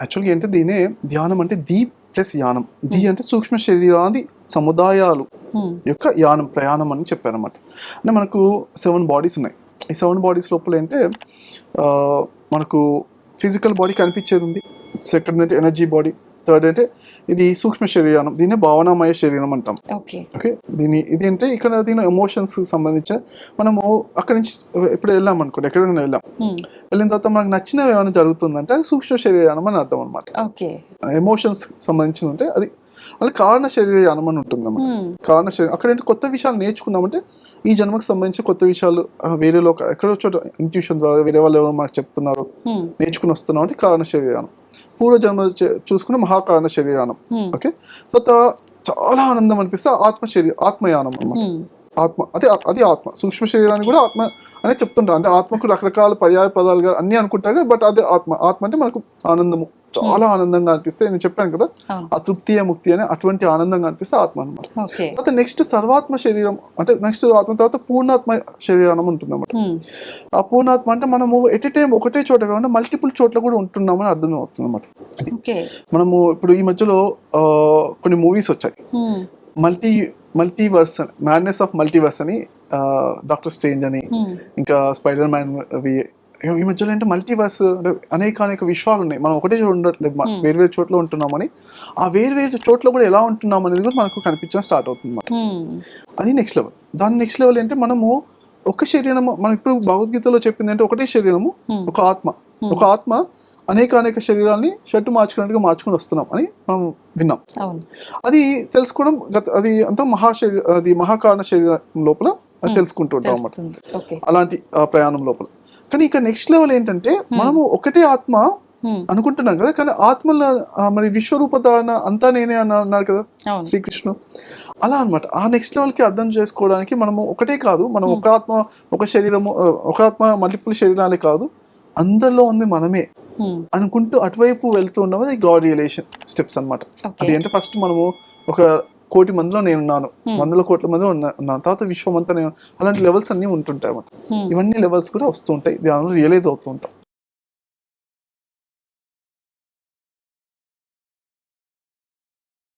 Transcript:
యాక్చువల్గా ఏంటంటే దీనే ధ్యానం అంటే దీ ప్లస్ యానం. దీ అంటే సూక్ష్మ శరీరాది సముదాయాలు హ్మ్. యొక్క యానం ప్రయాణం అని చెప్పారన్నమాట. అంటే మనకు సెవెన్ బాడీస్ ఉన్నాయి. ఈ సెవెన్ బాడీస్ లోపల ఏంటంటే మనకు ఫిజికల్ బాడీ కనిపించేది ఉంది. సెకండ్ అంటే ఎనర్జీ బాడీ థర్డ్ అంటే ఇది సూక్ష్మ శరీరం దీన్ని భావనామయ శరీరం అంటాం. ఓకే దీని ఇది అంటే ఇక్కడ దీని ఎమోషన్స్ సంబంధించిన మనము అక్కడి నుంచి ఇప్పుడు వెళ్ళాం అనుకోండి ఎక్కడైనా వెళ్ళాం. హ్మ్. వెళ్ళిన తర్వాత మనకు నచ్చినవి ఏమైనా జరుగుతుందంటే సూక్ష్మ శరీరం అని అర్థం అనమాట ఎమోషన్స్ సంబంధించి ఉంటే అది అది కారణ శరీరం అని ఉంటుంది అన్నమాట. హ్మ్. కారణ శరీరం అక్కడ ఏంటి కొత్త విషయాలు నేర్చుకున్నామంటే ఈ జన్మకు సంబంధించి కొత్త విషయాలు వేరే లోక ఎక్కడో చోట ఇంట్యూషన్ ద్వారా వేరే వాళ్ళు ఎవరు మాకు చెప్తున్నారు. హ్మ్. నేర్చుకుని వస్తున్నాం అంటే కారణ శరీరం. పూర్వ జన్మ చే- చూసుకున్న మహాకారణ శరీరం హ్మ్. ఓకే? తర్వాత చాలా ఆనందం అనిపిస్తే ఆత్మ శరీరం ఆత్మయానం అన్నమాట. ఆత్మ అదే అది ఆత్మ. సూక్ష్మ శరీరాన్ని కూడా ఆత్మ అనే చెప్తుంటారు. అంటే ఆత్మకు రకరకాల పర్యాయ పదాలుగా అన్ని అనుకుంటారు బట్ అదే ఆత్మ. ఆత్మ అంటే మనకు ఆనందము. చాలా ఆనందంగా అనిపిస్తే నేను చెప్పాను కదా. ఆ తృప్తి ముక్తి అని అటువంటి ఆనందంగా అనిపిస్తే ఆత్మ అన్నమాట ఓకే తర్వాత నెక్స్ట్ సర్వాత్మ శరీరం అంటే నెక్స్ట్ ఆత్మ తర్వాత పూర్ణాత్మ శరీరం ఉంటుంది అన్నమాట హ్మ్. ఆ పూర్ణాత్మ అంటే మనము ఎట్ టైం ఒకటే చోట కాకుండా మల్టిపుల్ చోట్ల కూడా ఉంటున్నామని అర్థం అవుతుంది అనమాట మనము ఇప్పుడు ఈ మధ్యలో కొన్ని మూవీస్ వచ్చాయి హ్మ్. Multi multiverse madness of multiverse అని డాక్టర్ స్టేంజ్ అని. ఇంకా స్పైడర్ మ్యాన్ అవి ఈ మధ్యలో అంటే మల్టీవర్స్ అంటే అనేక అనేక విశ్వాలు ఉన్నాయి. మనం ఒకటే చోట ఉండట్లేదు. Hmm. వేరు వేరు చోట్ల ఉంటున్నామని. ఆ వేరు వేరు చోట్ల కూడా ఎలా ఉంటున్నాం అనేది కూడా మనకు కనిపించడం స్టార్ట్ అవుతుంది అన్నమాట. హ్మ్. అది నెక్స్ట్ లెవెల్ దాని నెక్స్ట్ లెవెల్ ఏంటంటే మనము ఒక శరీరము మనం ఇప్పుడు భగవద్గీతలో చెప్పింది అంటే ఒకటే శరీరము హ్మ్. ఒక ఆత్మ. Hmm. ఒక ఆత్మ అనేక అనేక శరీరాల్ని షర్టు మార్చుకున్నట్టుగా మార్చుకుని వస్తున్నాం అని మనం విన్నాం. అది తెలుసుకోవడం గత అది అంతా మహాశరీర అది మహాకారణ శరీరం లోపల అది Hmm. తెలుసుకుంటూ ఉంటాం అన్నమాట. అలాంటి ఆ, ప్రయాణం లోపల. కానీ ఇక నెక్స్ట్ లెవెల్ ఏంటంటే మనము ఒకటే ఆత్మ హ్మ్. అనుకుంటున్నాం కదా కానీ ఆత్మలో మరి విశ్వరూప ధారణ అంతా నేనే అని అన్నారు కదా శ్రీకృష్ణుడు అలా అన్నమాట ఆ నెక్స్ట్ లెవెల్కి అర్థం చేసుకోవడానికి మనము ఒకటే కాదు మనం Hmm. ఒక ఆత్మ ఒక శరీరము ఒక ఆత్మ మల్టిపుల్ శరీరాలే కాదు అందరిలో ఉంది మనమే. అనుకుంటూ అటువైపు వెళ్తూ ఉన్నది గాడ్ రియలేషన్ స్టెప్స్ అన్నమాట ఓకే అది అంటే ఫస్ట్ మనము ఒక కోటి మందిలో నేను ఉన్నాను. వందల కోట్ల ఉన్నా- ఉన్నాను. తర్వాత విశ్వం అంతా నేను అలాంటి లెవెల్స్ అన్ని ఉంటుంటాయి. ఇవన్నీ లెవెల్స్ కూడా వస్తూ ఉంటాయి. దానిలో రియలైజ్ అవుతూ ఉంటాం.